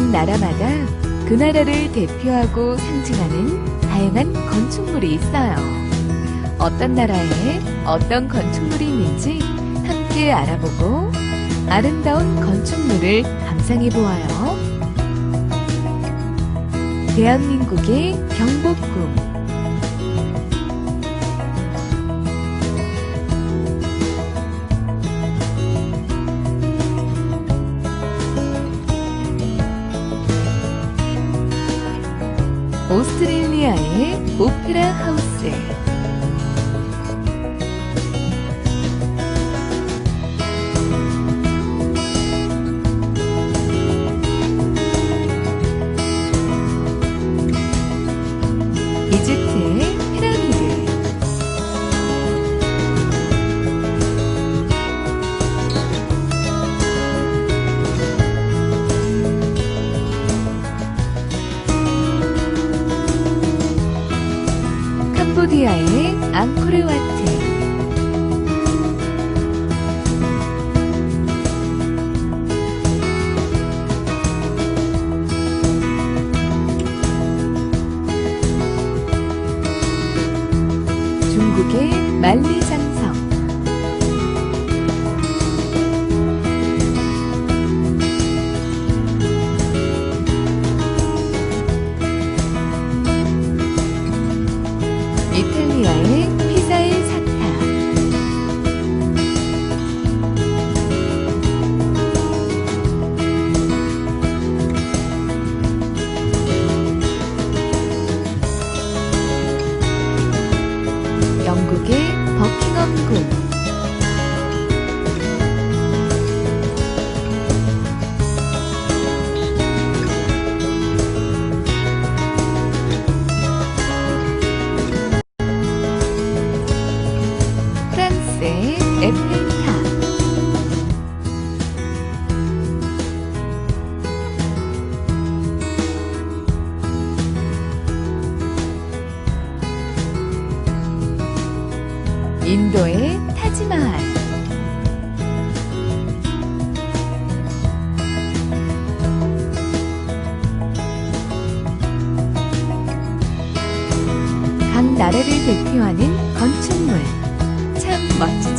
나라마다 그 나라를 대표하고 상징하는 다양한 건축물이 있어요. 어떤 나라에 어떤 건축물이 있는지 함께 알아보고 아름다운 건축물을 감상해 보아요. 대한민국의 경복궁. 오스트레일리아의 오페라 하우스. 이집트의 캄보디아의 앙코르와트. 중국의 만리장 인도의 타지마할. 각 나라를 대표하는 건축물. 참 멋지죠?